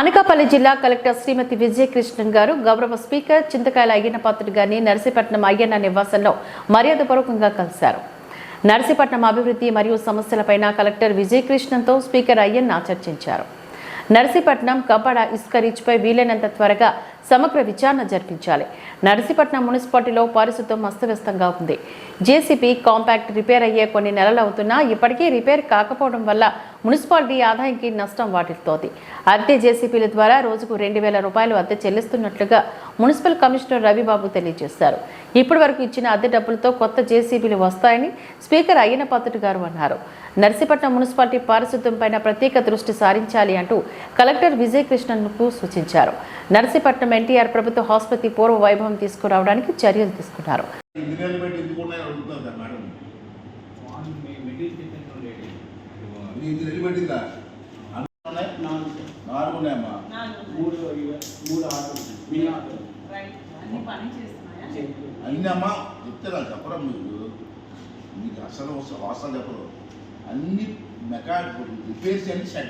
అనకాపల్లి జిల్లా కలెక్టర్ శ్రీమతి విజయకృష్ణన్ గారు గౌరవ స్పీకర్ చింతకాయల అయ్యన్న పాత్రుడు గారిని నర్సీపట్నం అయ్యన్న నివాసంలో మర్యాదపూర్వకంగా కలిశారు. నర్సీపట్నం అభివృద్ధి మరియు సమస్యలపైన కలెక్టర్ విజయకృష్ణన్తో స్పీకర్ అయ్యన్న చర్చించారు. నర్సీపట్నం కపడ ఇసుక రీచ్పై వీలైనంత త్వరగా సమగ్ర విచారణ జరిపించాలి. నర్సీపట్నం మున్సిపాలిటీలో పారిశుద్ధ్యం అస్తవ్యస్తంగా ఉంది. జేసీపీ కాంపాక్ట్ రిపేర్ అయ్యే కొన్ని నెలలు అవుతున్నా ఇప్పటికీ రిపేర్ కాకపోవడం వల్ల మున్సిపాలిటీ ఆదాయానికి నష్టం వాటిల్తోంది అద్దె జేసీపీల ద్వారా రోజుకు రెండు వేల రూపాయలు అద్దె చెల్లిస్తున్నట్లుగా మున్సిపల్ కమిషనర్ రవిబాబు తెలియజేశారు. ఇప్పటి వరకు ఇచ్చిన అద్దె డబ్బులతో కొత్త జేసీబీలు వస్తాయని స్పీకర్ అయ్యన పాత్రుడు గారు అన్నారు. నర్సీపట్నం మున్సిపాలిటీ పారిశుద్ధ్యం పైన ప్రత్యేక దృష్టి సారించాలి అంటూ కలెక్టర్ విజయకృష్ణన్కు సూచించారు. నర్సీపట్నం ఎన్టీఆర్ ప్రభుత్వ ఆసుపత్రి పూర్వ వైభవం తీసుకురావడానికి చర్యలు తీసుకున్నారు. ఇది ఇంజనీర్లు పెట్టిందా? నాలుగు. ఉన్నాయమ్మా మూడు మూడు ఆరు మీ ఆరు రైట్ అన్ని పని చేస్తున్నాయా? చెట్లు అన్నీ అమ్మా చెప్తారా చెప్పరా మీకు మీకు అసలు వాస్తవం చెప్పరు. అన్ని మెకానిక్ రిపేర్స్ అన్ని సెట్